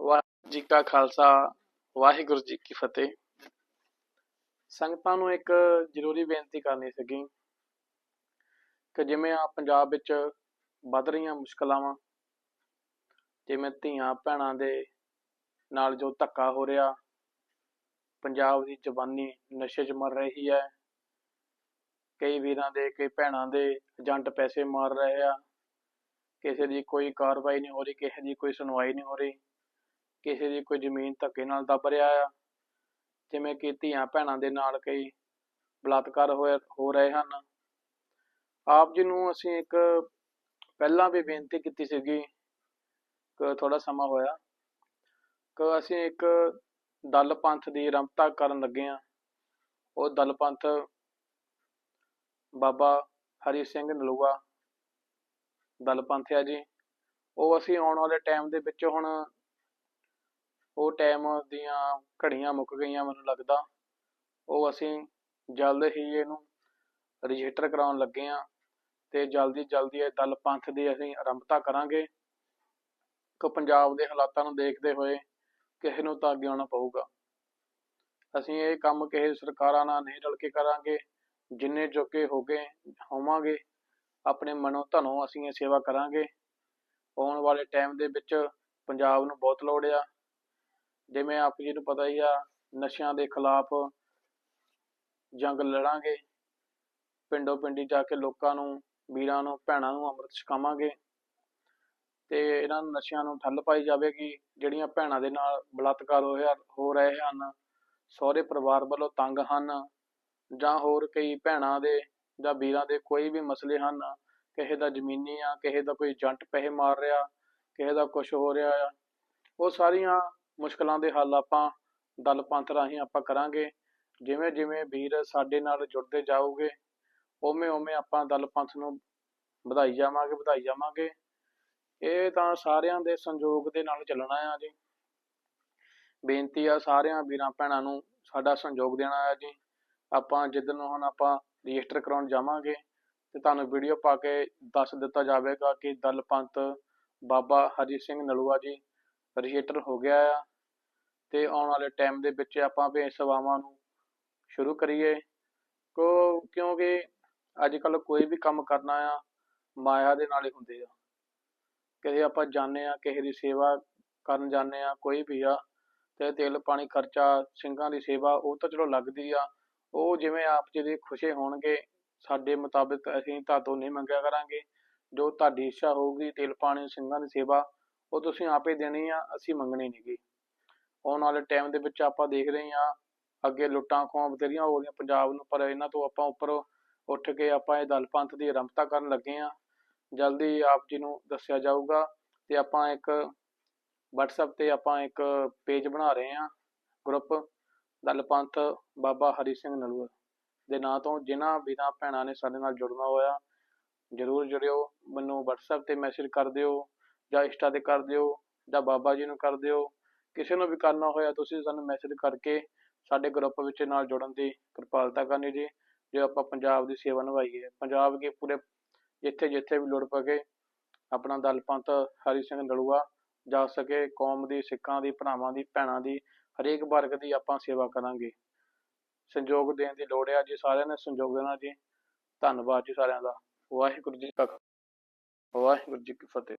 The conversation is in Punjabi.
ਵਾਹਿਗੁਰੂ ਜੀ ਕਾ ਖਾਲਸਾ, ਵਾਹਿਗੁਰੂ ਜੀ ਕੀ ਫਤਿਹ। ਸੰਗਤਾਂ ਨੂੰ ਇੱਕ ਜ਼ਰੂਰੀ ਬੇਨਤੀ ਕਰਨੀ ਸੀਗੀ ਕਿ ਜਿਵੇਂ ਆ ਪੰਜਾਬ ਵਿੱਚ ਵੱਧ ਰਹੀਆਂ ਮੁਸ਼ਕਲਾਂ ਵਾ ਜਿਵੇਂ ਧੀਆਂ ਭੈਣਾਂ ਦੇ ਨਾਲ ਜੋ ਧੱਕਾ ਹੋ ਰਿਹਾ, ਪੰਜਾਬ ਦੀ ਜਵਾਨੀ ਨਸ਼ੇ 'ਚ ਮਰ ਰਹੀ ਹੈ, ਕਈ ਵੀਰਾਂ ਦੇ, ਕਈ ਭੈਣਾਂ ਦੇ ਏਜੰਟ ਪੈਸੇ ਮਾਰ ਰਹੇ ਆ, ਕਿਸੇ ਦੀ ਕੋਈ ਕਾਰਵਾਈ ਨਹੀਂ ਹੋ ਰਹੀ, ਕਿਸੇ ਦੀ ਕੋਈ ਸੁਣਵਾਈ ਨਹੀਂ ਹੋ ਰਹੀ। ਕਿਸੇ ਦੀ ਕੋਈ ਜ਼ਮੀਨ ਧੱਕੇ ਨਾਲ ਦੱਬ ਰਿਹਾ ਆ। ਜਿਵੇਂ ਕਿ ਧੀਆਂ ਭੈਣਾਂ ਦੇ ਨਾਲ ਕਈ ਬਲਾਤਕਾਰ ਹੋਏ ਹੋ ਰਹੇ ਹਨ। ਆਪ ਜੀ ਨੂੰ ਅਸੀਂ ਇੱਕ ਪਹਿਲਾਂ ਵੀ ਬੇਨਤੀ ਕੀਤੀ ਸੀਗੀ, ਕਿ ਥੋੜਾ ਸਮਾਂ ਹੋਇਆ, ਕਿ ਅਸੀਂ ਇੱਕ ਦਲ ਪੰਥ ਦੀ ਰਮਤਾ ਕਰਨ ਲੱਗੇ ਆ ਉਹ ਦਲ ਪੰਥ ਬਾਬਾ ਹਰੀ ਸਿੰਘ ਨਲੂਆ ਦਲ ਪੰਥ ਆ ਜੀ। ਉਹ ਅਸੀਂ ਆਉਣ ਵਾਲੇ ਟਾਈਮ ਦੇ ਵਿੱਚ ਹੁਣ ਉਹ ਟਾਈਮ ਦੀਆਂ ਘੜੀਆਂ ਮੁੱਕ ਗਈਆਂ ਮੈਨੂੰ ਲੱਗਦਾ। ਉਹ ਅਸੀਂ ਜਲਦ ਹੀ ਇਹਨੂੰ ਰਜਿਸਟਰ ਕਰਾਉਣ ਲੱਗੇ ਆ ਤੇ ਜਲਦੀ ਜਲਦੀ ਇਹ ਦਲ ਪੰਥ ਦੀ ਅਸੀਂ ਆਰੰਭਤਾ ਕਰਾਂਗੇ। ਕਿ ਪੰਜਾਬ ਦੇ ਹਾਲਾਤਾਂ ਨੂੰ ਦੇਖਦੇ ਹੋਏ ਕਿਸੇ ਨੂੰ ਤਾਂ ਅੱਗੇ ਆਉਣਾ ਪਊਗਾ। ਅਸੀਂ ਇਹ ਕੰਮ ਕਿਸੇ ਸਰਕਾਰਾਂ ਨਾਲ ਨਹੀਂ ਰਲ ਕੇ ਕਰਾਂਗੇ। ਜਿੰਨੇ ਜੋਗੇ ਹੋ ਗਏ, ਹੋਵਾਂਗੇ, ਆਪਣੇ ਮਨੋਂ ਧਨੋਂ ਅਸੀਂ ਇਹ ਸੇਵਾ ਕਰਾਂਗੇ। ਆਉਣ ਵਾਲੇ ਟਾਈਮ ਦੇ ਵਿੱਚ ਪੰਜਾਬ ਨੂੰ ਬਹੁਤ ਲੋੜ ਆ। ਜਿਵੇਂ ਆਪ ਜੀ ਨੂੰ ਪਤਾ ਹੀ ਆ, ਨਸ਼ਿਆਂ ਦੇ ਖਿਲਾਫ ਜੰਗ ਲੜਾਂਗੇ, ਪਿੰਡੋਂ ਪਿੰਡੀ ਜਾ ਕੇ ਲੋਕਾਂ ਨੂੰ ਵੀਰਾਂ ਨੂੰ, ਭੈਣਾਂ ਨੂੰ ਅੰਮ੍ਰਿਤ ਛਕਾਵਾਂਗੇ ਤੇ ਇਹਨਾਂ ਨਸ਼ਿਆਂ ਨੂੰ ਠੱਲ ਪਾਈ ਜਾਵੇਗੀ, ਜਿਹੜੀਆਂ ਭੈਣਾਂ ਦੇ ਨਾਲ ਬਲਾਤਕਾਰ ਹੋਇਆ, ਹੋ ਰਹੇ ਹਨ, ਸਹੁਰੇ ਪਰਿਵਾਰ ਵੱਲੋਂ ਤੰਗ ਹਨ ਜਾਂ ਹੋਰ ਕਈ ਭੈਣਾਂ ਦੇ ਜਾਂ ਵੀਰਾਂ ਦੇ ਕੋਈ ਵੀ ਮਸਲੇ ਹਨ, ਕਿਸੇ ਦਾ ਜ਼ਮੀਨੀ ਆ, ਕਿਸੇ ਦਾ ਕੋਈ ਜੰਟ ਪੈਸੇ ਮਾਰ ਰਿਹਾ, ਕਿਸੇ ਦਾ ਕੁਝ ਹੋ ਰਿਹਾ ਆ, ਉਹ ਸਾਰੀਆਂ ਮੁਸ਼ਕਲਾਂ ਦੇ ਹੱਲ ਆਪਾਂ ਦਲ ਪੰਥ ਰਾਹੀਂ ਆਪਾਂ ਕਰਾਂਗੇ। ਜਿਵੇਂ ਜਿਵੇਂ ਵੀਰ ਸਾਡੇ ਨਾਲ ਜੁੜਦੇ ਜਾਓਗੇ ਉਵੇਂ ਉਵੇਂ ਆਪਾਂ ਦਲ ਪੰਥ ਨੂੰ ਵਧਾਈ ਜਾਵਾਂਗੇ ਵਧਾਈ ਜਾਵਾਂਗੇ। ਇਹ ਤਾਂ ਸਾਰਿਆਂ ਦੇ ਸੰਯੋਗ ਦੇ ਨਾਲ ਚੱਲਣਾ ਆ ਜੀ। ਬੇਨਤੀ ਆ ਸਾਰਿਆਂ ਵੀਰਾਂ ਭੈਣਾਂ ਨੂੰ ਸਾਡਾ ਸੰਯੋਗ ਦੇਣਾ ਆ ਜੀ। ਆਪਾਂ ਜਿੱਦਣ ਹੁਣ ਆਪਾਂ ਰਜਿਸਟਰ ਕਰਾਉਣ ਜਾਵਾਂਗੇ, ਤੇ ਤੁਹਾਨੂੰ ਵੀਡੀਓ ਪਾ ਕੇ ਦੱਸ ਦਿੱਤਾ ਜਾਵੇਗਾ ਕਿ ਦਲ ਪੰਥ ਬਾਬਾ ਹਰੀ ਸਿੰਘ ਨਲੂਆ ਜੀ ਰਜਿਸਟਰ ਹੋ ਗਿਆ ਆ। ਤੇ ਆਉਣ ਵਾਲੇ ਟਾਈਮ ਦੇ ਵਿੱਚ ਆਪਾਂ ਵੀ ਸੇਵਾਵਾਂ ਨੂੰ ਸ਼ੁਰੂ ਕਰੀਏ। ਕੋ, ਕਿਉਂਕਿ ਅੱਜ ਕੱਲ ਕੋਈ ਵੀ ਕੰਮ ਕਰਨਾ ਆ, ਮਾਇਆ ਦੇ ਨਾਲ ਹੀ ਹੁੰਦੇ ਆ। ਕਿਤੇ ਆਪਾਂ ਜਾਂਦੇ ਆ, ਕਿਸੇ ਦੀ ਸੇਵਾ ਕਰਨ ਜਾਂਦੇ ਆ, ਕੋਈ ਵੀ ਆ, ਤੇ ਤੇਲ, ਪਾਣੀ, ਖਰਚਾ, ਸਿੰਘਾਂ ਦੀ ਸੇਵਾ, ਉਹ ਤਾਂ ਚਲੋ ਲੱਗਦੀ ਆ। ਉਹ ਜਿਵੇਂ ਆਪ ਜੀ ਦੇ ਖੁਸ਼ੇ ਹੋਣਗੇ, ਸਾਡੇ ਮੁਤਾਬਿਕ ਅਸੀਂ ਤੁਹਾਤੋਂ ਨਹੀਂ ਮੰਗਿਆ ਕਰਾਂਗੇ। ਜੋ ਤੁਹਾਡੀ ਇੱਛਾ ਹੋਊਗੀ, ਤੇਲ, ਪਾਣੀ, ਸਿੰਘਾਂ ਦੀ ਸੇਵਾ, ਉਹ ਤੁਸੀਂ ਆਪੇ ਦੇਣੀ ਆ, ਅਸੀਂ ਮੰਗਣੀ ਨਹੀਂਗੀ ਆਉਣ ਵਾਲੇ ਟਾਈਮ ਦੇ ਵਿੱਚ ਆਪਾਂ ਦੇਖ ਰਹੇ ਹਾਂ ਅੱਗੇ ਲੁੱਟਾਂ ਖੋਹਾਂ ਬਥੇਰੀਆਂ ਹੋ ਰਹੀਆਂ ਪੰਜਾਬ ਨੂੰ, ਪਰ ਇਹਨਾਂ ਤੋਂ ਆਪਾਂ ਉੱਪਰ ਉੱਠ ਕੇ ਆਪਾਂ ਇਹ ਦਲ ਪੰਥ ਦੀ ਆਰੰਭਤਾ ਕਰਨ ਲੱਗੇ ਹਾਂ। ਜਲਦੀ ਆਪ ਜੀ ਨੂੰ ਦੱਸਿਆ ਜਾਊਗਾ ਤੇ ਆਪਾਂ ਇੱਕ WhatsApp ਤੇ ਆਪਾਂ ਇੱਕ ਪੇਜ ਬਣਾ ਰਹੇ ਹਾਂ ਗਰੁੱਪ ਦਲ ਪੰਥ ਬਾਬਾ ਹਰੀ ਸਿੰਘ ਨਲੂਆ ਦੇ ਨਾਂ ਤੋਂ, ਜਿਨ੍ਹਾਂ ਵੀਰਾਂ ਭੈਣਾਂ ਨੇ ਸਾਡੇ ਨਾਲ ਜੁੜਨਾ ਹੋਇਆ। ਜਰੂਰ ਜੁੜਿਓ, ਮੈਨੂੰ WhatsApp ਤੇ ਮੈਸੇਜ ਕਰ ਦਿਓ ਜਾਂ ਇੰਸਟਾ ਤੇ ਕਰ ਦਿਓ ਜਾਂ ਬਾਬਾ ਜੀ ਨੂੰ ਕਰ ਦਿਓ। ਕਿਸੇ ਨੂੰ ਵੀ ਕਰਨਾ ਹੋਇਆ ਤੁਸੀਂ ਸਾਨੂੰ ਮੈਸੇਜ ਕਰਕੇ ਸਾਡੇ ਗਰੁੱਪ ਵਿੱਚ ਨਾਲ ਜੁੜਨ ਦੀ ਕਿਰਪਾਲਤਾ ਕਰਨੀ ਜੀ। ਜੋ ਆਪਾਂ ਪੰਜਾਬ ਦੀ ਸੇਵਾ ਨਿਭਾਈਏ, ਪੰਜਾਬ ਦੇ ਪੂਰੇ ਜਿੱਥੇ ਜਿੱਥੇ ਵੀ ਲੋੜ ਪਵੇ, ਆਪਣਾ ਦਲ ਪੰਥ, ਹਰੀ ਸਿੰਘ ਨਲੂਆ ਜਾ ਸਕੇ ਕੌਮ ਦੀ, ਸਿੱਖਾਂ ਦੀ, ਭਰਾਵਾਂ ਦੀ, ਭੈਣਾਂ ਦੀ, ਹਰੇਕ ਵਰਗ ਦੀ ਆਪਾਂ ਸੇਵਾ ਕਰਾਂਗੇ। ਸੰਯੋਗ ਦੇਣ ਦੀ ਲੋੜ ਹੈ ਜੀ ਸਾਰਿਆਂ ਨੇ ਸੰਯੋਗ ਦੇਣਾ ਜੀ। ਧੰਨਵਾਦ ਜੀ ਸਾਰਿਆਂ ਦਾ। ਵਾਹਿਗੁਰੂ ਜੀ ਕਾ ਵਾਹਿਗੁਰੂ ਜੀ ਕੀ ਫਤਿਹ।